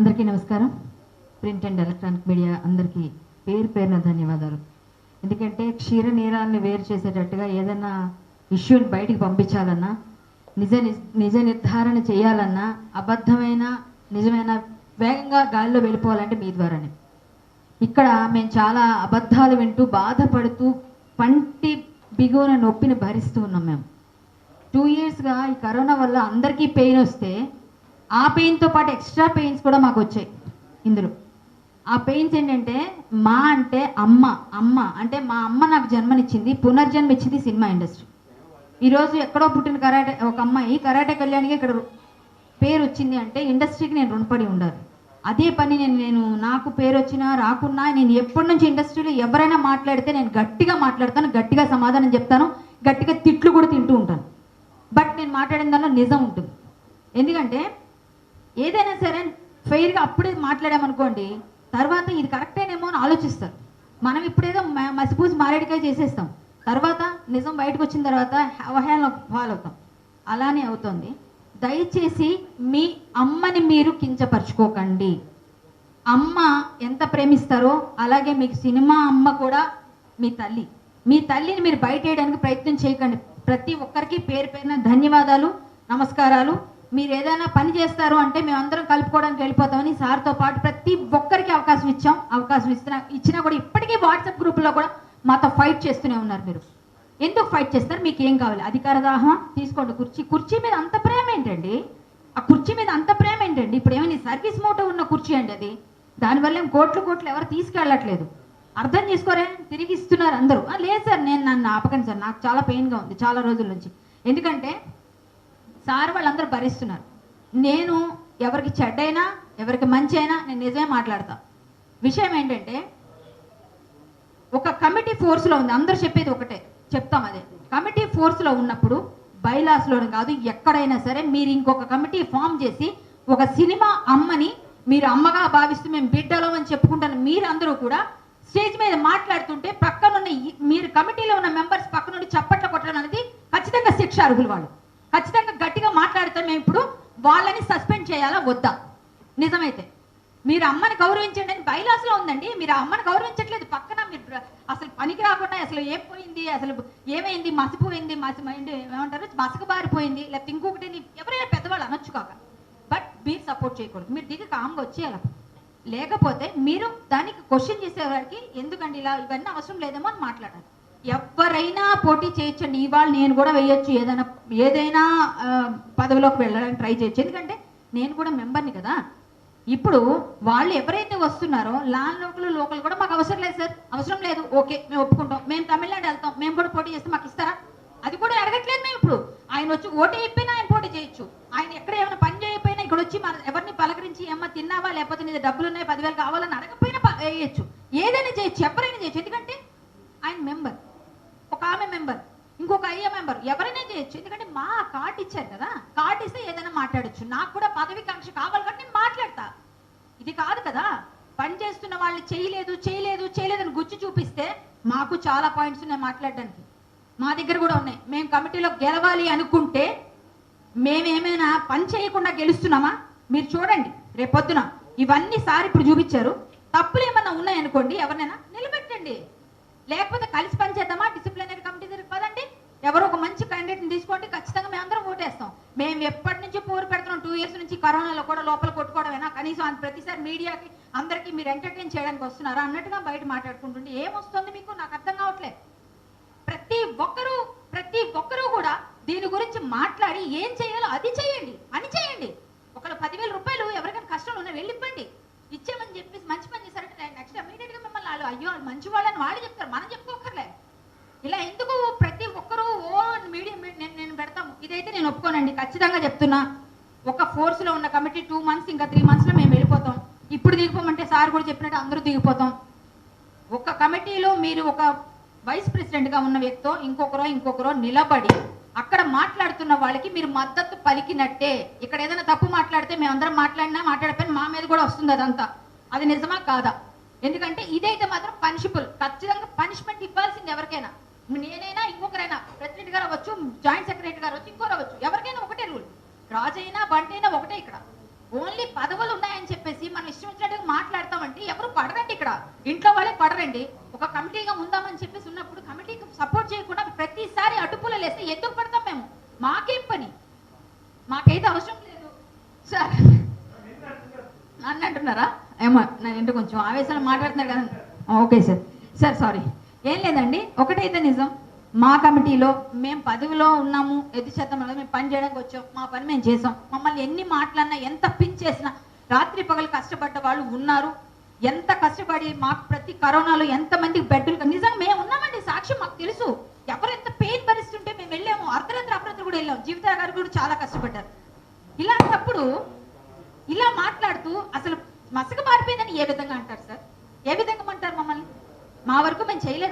అందరికీ నమస్కారం. Print and electronic media అందరికీ పేరు పేరున ధన్యవాదాలు. ఎందుకంటే క్షీర నేరాలను వేరు చేసేటట్టుగా ఏదైనా ఇష్యూని బయటికి పంపించాలన్నా నిజ నిజ నిర్ధారణ చేయాలన్నా అబద్ధమైన నిజమైన వేగంగా గాలిలో వెళ్ళిపోవాలంటే మీ ద్వారానే. ఇక్కడ మేము చాలా అబద్ధాలు వింటూ బాధపడుతూ పంటి బిగువన నొప్పిని భరిస్తూ ఉన్నాం మేము. టూ ఇయర్స్గా ఈ కరోనా వల్ల అందరికీ పెయిన్ వస్తే ఆ పెయిన్తో పాటు ఎక్స్ట్రా పెయిన్స్ కూడా మాకు వచ్చాయి ఇందులో. ఆ పెయిన్స్ ఏంటంటే మా అంటే అమ్మ అమ్మ అంటే మా అమ్మ నాకు జన్మనిచ్చింది పునర్జన్మ ఇచ్చింది సినిమా ఇండస్ట్రీ. ఈరోజు ఎక్కడో పుట్టిన కరాటే ఒక అమ్మాయి కరాటే కళ్యాణికి ఇక్కడ పేరు వచ్చింది అంటే ఇండస్ట్రీకి నేను రుణపడి ఉండాలి. అదే పని నేను నేను నాకు పేరు వచ్చినా రాకున్నా నేను ఎప్పటి నుంచి ఇండస్ట్రీలో ఎవరైనా మాట్లాడితే నేను గట్టిగా మాట్లాడతాను గట్టిగా సమాధానం చెప్తాను గట్టిగా తిట్లు కూడా తింటూ ఉంటాను. బట్ నేను మాట్లాడిన దానిలో నిజం ఉంటుంది. ఎందుకంటే ఏదైనా సరే ఫెయిర్గా అప్పుడే మాట్లాడామనుకోండి తర్వాత ఇది కరెక్టేనేమో అని ఆలోచిస్తారు. మనం ఇప్పుడేదో మ- మసిపూసి మారేడికాయ చేసేస్తాం. తర్వాత నిజం బయటకు వచ్చిన తర్వాత అవహేళన ఫాలో అవుతాం అలానే అవుతుంది. దయచేసి మీ అమ్మని మీరు కించపరచుకోకండి. అమ్మ ఎంత ప్రేమిస్తారో అలాగే మీకు సినిమా అమ్మ కూడా మీ తల్లి. మీ తల్లిని మీరు బయట వేయడానికి ప్రయత్నం చేయకండి. ప్రతి ఒక్కరికి పేరు పేరున ధన్యవాదాలు నమస్కారాలు. మీరు ఏదైనా పని చేస్తారు అంటే మేమందరం కలుపుకోవడానికి వెళ్ళిపోతామని సార్తో పాటు ప్రతి ఒక్కరికి అవకాశం ఇచ్చాం. అవకాశం ఇస్తున్నా ఇచ్చినా కూడా ఇప్పటికీ వాట్సాప్ గ్రూప్లో కూడా మాతో ఫైట్ చేస్తూనే ఉన్నారు మీరు. ఎందుకు ఫైట్ చేస్తారు? మీకు ఏం కావాలి? అధికార దాహం తీసుకోండి కుర్చీ. కుర్చీ మీద అంత ప్రేమ ఏంటండి? ఆ కుర్చీ మీద అంత ప్రేమ ఏంటండి? ఇప్పుడు ఏమైనా సర్వీస్ మోటో ఉన్న కుర్చీ అండి అది. దానివల్ల ఏం కోట్లు కోట్లు ఎవరు తీసుకెళ్ళట్లేదు. అర్థం చేసుకోరే తిరిగి ఇస్తున్నారు అందరూ. లేదు సార్ నేను నన్ను ఆపకండి సార్. నాకు చాలా పెయిన్గా ఉంది చాలా రోజుల నుంచి. ఎందుకంటే సార్ వాళ్ళందరూ భరిస్తున్నారు. నేను ఎవరికి చెడ్డైనా ఎవరికి మంచి అయినా నేను నిజమే మాట్లాడతా. విషయం ఏంటంటే ఒక కమిటీ ఫోర్స్లో ఉంది. అందరూ చెప్పేది ఒకటే. చెప్తాం అదే. కమిటీ ఫోర్స్లో ఉన్నప్పుడు బైలాస్లోనే కాదు ఎక్కడైనా సరే మీరు ఇంకొక కమిటీ ఫామ్ చేసి ఒక సినిమా అమ్మని మీరు అమ్మగా భావిస్తూ మేము బిడ్డలం అని చెప్పుకుంటాను. మీరందరూ కూడా స్టేజ్ మీద మాట్లాడుతుంటే పక్కనున్న మీరు కమిటీలో ఉన్న మెంబర్స్ పక్కనుండి చప్పట్ల కొట్టడం అనేది ఖచ్చితంగా శిక్ష అర్హులు వాళ్ళు. ఖచ్చితంగా మేము ఇప్పుడు వాళ్ళని సస్పెండ్ చేయాలా వద్దా? నిజమైతే. మీరు అమ్మని గౌరవించండి అని బైలాస్లో ఉందండి. మీరు అమ్మని గౌరవించట్లేదు. పక్కన మీరు అసలు పనికి రాకుండా అసలు ఏం పోయింది? అసలు ఏమైంది? మసిపోయింది? మసి మైండ్ ఏమంటారు? మసకబారిపోయింది లేకపోతే ఇంకొకటి ఎవరైనా పెద్దవాళ్ళు అనొచ్చు కాక. బట్ మీరు సపోర్ట్ చేయకూడదు. మీరు దిగి కామ్గా వచ్చేయాలి? లేకపోతే మీరు దానికి క్వశ్చన్ చేసేవారికి ఎందుకండి ఇలా ఇవన్నీ అవసరం లేదేమో అని మాట్లాడాలి. ఎవరైనా పోటీ చేయొచ్చండి. ఇవాళ నేను కూడా వేయొచ్చు. ఏదైనా ఏదైనా పదవిలోకి వెళ్ళడానికి ట్రై చేయొచ్చు. ఎందుకంటే నేను కూడా మెంబర్ని కదా. ఇప్పుడు వాళ్ళు ఎవరైతే వస్తున్నారో లాన్ లోకల్ లోకల్ కూడా మాకు అవసరం లేదు సార్. అవసరం లేదు. ఓకే మేము ఒప్పుకుంటాం. మేము తమిళనాడు వెళ్తాం. మేము కూడా పోటీ చేస్తే మాకు ఇస్తారా? అది కూడా అడగట్లేదు మేము ఇప్పుడు. ఆయన వచ్చి ఓటు అయిపోయినా ఆయన పోటీ చేయొచ్చు. ఆయన ఎక్కడ ఏమైనా పని చేయకపోయినా ఇక్కడ వచ్చి మన ఎవరిని పలకరించి ఏమ్మా తిన్నావా? లేకపోతే నీ డబ్బులు ఉన్నాయి? పదివేలు కావాలని అడగకపోయినా ప- ఏదైనా చేయొచ్చు. ఎవరైనా చేయొచ్చు. ఎందుకంటే ఆయన మెంబర్. ఇంకొక ఎవరైనా చేయొచ్చు. ఎందుకంటే మా కార్డు ఇచ్చారు కదా. కార్డు ఇస్తే ఏదైనా మాట్లాడొచ్చు. నాకు కూడా పదవి కాంక్ష కావాలి కాబట్టి నేను మాట్లాడతా. ఇది కాదు కదా. పని చేస్తున్న వాళ్ళని చేయలేదు చేయలేదు చేయలేదు అని గుచ్చి చూపిస్తే మాకు చాలా పాయింట్స్ ఉన్నాయి మాట్లాడడానికి. మా దగ్గర కూడా ఉన్నాయి. మేము కమిటీలో గెలవాలి అనుకుంటే మేమేమైనా పని చేయకుండా గెలుస్తున్నామా? మీరు చూడండి. రేపొద్దున ఇవన్నీ సార్ ఇప్పుడు చూపించారు. తప్పులు ఏమన్నా ఉన్నాయనుకోండి ఎవరినైనా నిలబెట్టండి. లేకపోతే కలిసి పనిచేద్దామా డిసిప్లినరీ కమిటీ దగ్గర పదండి ఎవరో ఒక మంచి క్యాండిడేట్ని తీసుకోండి ఖచ్చితంగా మేము అందరం ఓటేస్తాం మేము ఎప్పటి నుంచి పోరు పెడుతున్నాం టూ ఇయర్స్ నుంచి కరోనాలో కూడా లోపల కొట్టుకోవడమేనా? కనీసం అంత ప్రతిసారి మీడియాకి అందరికీ మీరు ఎంటర్టైన్ చేయడానికి వస్తున్నారా? అన్నట్టుగా బయట మాట్లాడుకుంటుంటే ఏమొస్తుంది మీకు? నాకు అర్థం కావట్లేదు. ప్రతి ఒక్కరూ ప్రతి ఒక్కరూ కూడా దీని గురించి మాట్లాడి ఏం చేయాలో అది చేయండి. అని చేయండి. ఒకళ్ళు పదివేల రూపాయలు ఎవరికైనా కష్టాలు ఉన్నా వెళ్ళి ఇవ్వండి. ఇచ్చామని చెప్పేసి మంచి పని చేశారంటే నెక్స్ట్ ఇమీడియట్గా మిమ్మల్ని వాళ్ళు అయ్యో మంచి వాళ్ళని వాళ్ళు చెప్తారు. మనం చెప్పుకోకర్లే ఇలా ఎందుకు ప్రతి ఒక్కరూ ఓ మీడియం నేను నేను పెడతాము? ఇదైతే నేను ఒప్పుకోనండి. ఖచ్చితంగా చెప్తున్నా. ఒక ఫోర్స్లో ఉన్న కమిటీ టూ మంత్స్ ఇంకా త్రీ మంత్స్లో మేము వెళ్ళిపోతాం. ఇప్పుడు దిగిపోమంటే సార్ కూడా చెప్పినట్టు అందరూ దిగిపోతాం. ఒక కమిటీలో మీరు ఒక వైస్ ప్రెసిడెంట్గా ఉన్న వ్యక్తితో ఇంకొకరో ఇంకొకరో నిలబడి అక్కడ మాట్లాడుతున్న వాళ్ళకి మీరు మద్దతు పలికినట్టే. ఇక్కడ ఏదైనా తప్పు మాట్లాడితే మేమందరం మాట్లాడినా మాట్లాడిపోయినా మా మీద కూడా వస్తుంది అదంతా. అది నిజమా కాదా? ఎందుకంటే ఇదైతే మాత్రం పనిషిబుల్ ఖచ్చితంగా పనిష్మెంట్ ఇవ్వాల్సింది ఎవరికైనా. నేనైనా ఇంకొకరైనా. ప్రెసిడెంట్ గారు అవ్వచ్చు జాయింట్ సెక్రటరీ గారు అవ్వచ్చు ఇంకోరు అవ్వచ్చు. ఎవరికైనా ఒకటే రూల్ రాజైనా బంటైనా ఒకటే ఇక్కడ. ఓన్లీ పదవులు ఉన్నాయని చెప్పేసి మనం ఇష్టం వచ్చినట్టుగా మాట్లాడతామంటే ఎవరు పడరండి ఇక్కడ? ఇంట్లో వాళ్ళే పడరండి. ఒక కమిటీగా ఉందామని చెప్పేసి ఉన్నప్పుడు కమిటీకి సపోర్ట్ చేయకుండా ప్రతిసారి అటుపుల లేస్తే ఎందుకు పడతాం మేము? మాకేం పని? మాకైతే అవసరం లేదు. సార్ నన్ను అంటున్నారా? ఏమో నేను ఏంటో కొంచెం ఆవేశాలు మాట్లాడుతున్నారు కదా. Okay sir. Sir sorry. ఏం లేదండి. ఒకటైతే నిజం. మా కమిటీలో మేము పదవిలో ఉన్నాము. ఎది శాతం మేము పని చేయడానికి వచ్చాం. మా పని మేము చేసాం మమ్మల్ని ఎన్ని మాట్లాడినా ఎంత పించేసినా రాత్రి పగలు కష్టపడ్డ వాళ్ళు ఉన్నారు. ఎంత కష్టపడి మాకు ప్రతి కరోనాలో ఎంతమందికి బెడ్లు నిజంగా మేము ఉన్నామండి. సాక్షి మాకు తెలుసు. ఎవరు ఎంత పెయిన్ భరిస్తుంటే మేము వెళ్ళాము. అర్ధరాత్రి అర్ధరాత్రి కూడా వెళ్ళాము జీవిత గారు కూడా చాలా కష్టపడ్డారు. ఇలాంటప్పుడు ఇలా మాట్లాడుతూ అసలు మసక మారిపోయిందని ఏ విధంగా అంటారు సార్? ఏ విధంగా అంటారు మమ్మల్ని? మా వరకు మేము చేయలేదు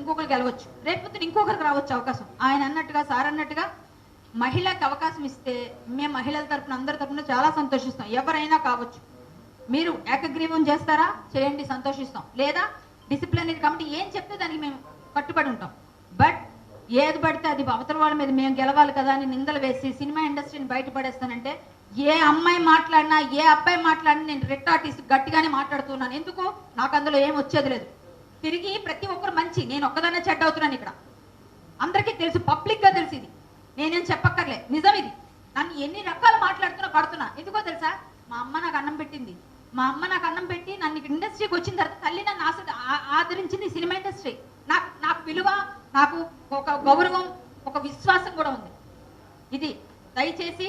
ఇంకొకరికి వెళ్ళవచ్చు గెలవచ్చు రేపు పొద్దున ఇంకొకరికి రావచ్చు అవకాశం. ఆయన అన్నట్టుగా సార్ అన్నట్టుగా మహిళకి అవకాశం ఇస్తే మేము మహిళల తరపున అందరి తరపున చాలా సంతోషిస్తాం. ఎవరైనా కావచ్చు. మీరు ఏకగ్రీవం చేస్తారా? చేయండి సంతోషిస్తాం. లేదా డిసిప్లినరీ కమిటీ ఏం చెప్తే దానికి మేము కట్టుబడి ఉంటాం. బట్ ఏది పడితే అది అవతల వాళ్ళ మీద మేము గెలవాలి కదా అని నిందలు వేసి సినిమా ఇండస్ట్రీని బయటపడేస్తానంటే ఏ అమ్మాయి మాట్లాడినా ఏ అబ్బాయి మాట్లాడినా నేను రెట్టాటిసి గట్టిగానే మాట్లాడుతున్నాను. ఎందుకు? నాకు అందులో ఏం వచ్చేది లేదు. తిరిగి ప్రతి ఒక్కరు మంచి నేను ఒక్కదాన్నే చెడ్డ అవుతున్నాను ఇక్కడ. అందరికీ తెలుసు పబ్లిక్గా తెలుసు ఇది. నేనేం చెప్పక్కర్లే. నిజం ఇది. నన్ను ఎన్ని రకాలు మాట్లాడుతున్నా పడుతున్నా. ఎందుకో తెలుసా? మా అమ్మ నాకు అన్నం పెట్టింది. మా అమ్మ నాకు అన్నం పెట్టి నన్ను ఇండస్ట్రీకి వచ్చిన తర్వాత తల్లి నన్ను ఆశ ఆదరించింది సినిమా ఇండస్ట్రీ. నాకు నాకు విలువ నాకు ఒక గౌరవం ఒక విశ్వాసం కూడా ఉంది. ఇది దయచేసి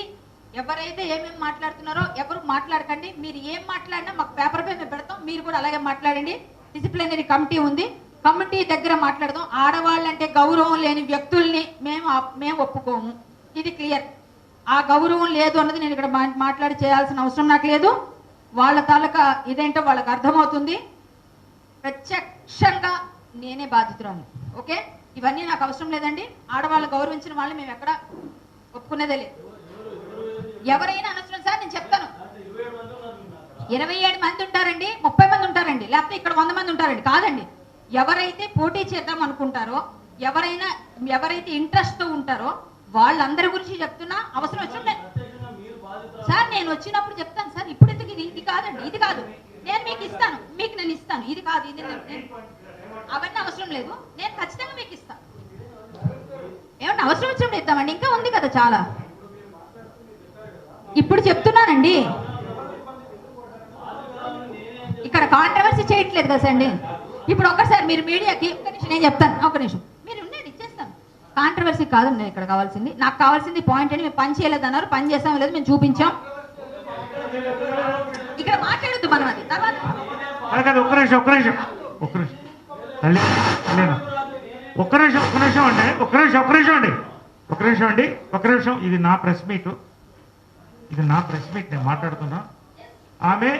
ఎవరైతే ఏమేమి మాట్లాడుతున్నారో ఎవరు మాట్లాడకండి. మీరు ఏం మాట్లాడినా మాకు పేపర్ పై మేము పెడతాం. మీరు కూడా అలాగే మాట్లాడండి. డిసిప్లినరీ కమిటీ ఉంది. కమిటీ దగ్గర మాట్లాడదాం. ఆడవాళ్ళంటే గౌరవం లేని వ్యక్తుల్ని మేము మేము ఒప్పుకోము. ఇది క్లియర్. ఆ గౌరవం లేదు అన్నది నేను ఇక్కడ మా- మాట్లాడి చేయాల్సిన అవసరం నాకు లేదు. వాళ్ళ తాలూకా ఇదేంటో వాళ్ళకి అర్థమవుతుంది. ప్రత్యక్షంగా నేనే బాధితురాను ఓకే? ఇవన్నీ నాకు అవసరం లేదండి. ఆడవాళ్ళు గౌరవించిన వాళ్ళు మేము ఎక్కడ ఒప్పుకునేదే లేదు. ఎవరైనా అనవసరం సార్ నేను చెప్తాను. ఇరవై ఏడు మంది ఉంటారండి. ముప్పై మంది ఉంటారు. లేకపోతే ఇక్కడ వంద మంది ఉంటారండి. కాదండి. ఎవరైతే పోటీ చేద్దాం అనుకుంటారో ఎవరైనా ఎవరైతే ఇంట్రెస్ట్తో ఉంటారో వాళ్ళందరి గురించి చెప్తున్నా అవసరం వచ్చిన సార్ నేను వచ్చినప్పుడు చెప్తాను సార్. ఇప్పుడు ఎందుకు ఇది? ఇది కాదండి. ఇది కాదు. నేను మీకు ఇస్తాను. మీకు నేను ఇస్తాను. ఇది కాదు. ఇది నేను- నేను- అవన్నీ అవసరం లేదు. నేను ఖచ్చితంగా మీకు ఇస్తాను ఏమన్నా అవసరం వచ్చినప్పుడు ఇద్దామండి. ఇంకా ఉంది కదా చాలా. ఇప్పుడు చెప్తున్నానండి. కాంట్రవర్సీ చేయట్లేదు కదా అండి ఇప్పుడు ఒక్కసారి మీరు మీడియాకి ఒక్క నిమిషం నేను చెప్తాను ఒక నిమిషం. మీరు నేను ఇచ్చేస్తాను. కాంట్రవర్సీ కాదు నేను ఇక్కడ కావాల్సింది. నాకు కావాల్సింది పాయింట్ అని మేము పని చేయలేదు అన్నారు పని చేసాం లేదు మేము చూపించాం. ఇక్కడ మాట్లాడొద్దు మనం అది. తర్వాత ఒక్క నిమిషం ఒక్క నిమిషం. ఒక్క నిమిషం. తల్లి ఒక్క నిమిషం ఒక్క నిమిషం అండి. ఒక్క నిమిషం ఒక్క నిమిషం అండి. ఒక్క నిమిషం అండి. ఒక్క నిమిషం. ఇది నా ప్రెస్ మీట్. ఇది నా ప్రెస్ మీట్. నేను మాట్లాడుతున్నా. ఆమె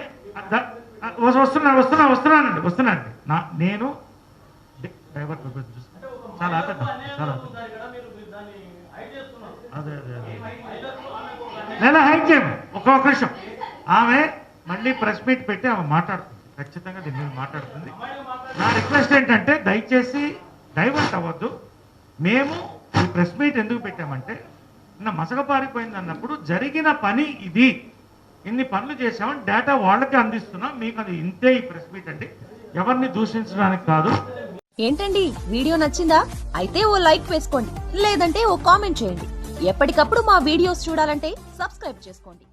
వస్తున్నా వస్తున్నా వస్తున్నానండి వస్తున్నానండి నా నేను డి- డైవర్ట్ అయిపోయింది చూసుకో. చాలా ఆపేద్దాం చాలా. అదే అదే అదే. హైక్ చేయము ఒక్క ఒక్క నిమిషం. ఆమె మళ్ళీ ప్రెస్ మీట్ పెట్టి ఆమె మాట్లాడుతుంది. ఖచ్చితంగా దీని మీద మాట్లాడుతుంది. నా రిక్వెస్ట్ ఏంటంటే దయచేసి డైవర్ట్ అవ్వద్దు. మేము ఈ ప్రెస్ మీట్ ఎందుకు పెట్టామంటే నిన్న మసక పారిపోయింది అన్నప్పుడు జరిగిన పని ఇది. ఇన్ని పనులు చేసామని డేటా వాళ్ళకి అందిస్తున్నాం. మీకు అది ఇంతే ఈ ప్రెస్ మీట్ అండి. ఎవరిని దూషించడానికి కాదు. ఏంటండి? వీడియో నచ్చిందా? అయితే ఓ లైక్ వేసుకోండి. లేదంటే ఓ కామెంట్ చేయండి. ఎప్పటికప్పుడు మా వీడియోస్ చూడాలంటే సబ్స్క్రైబ్ చేసుకోండి.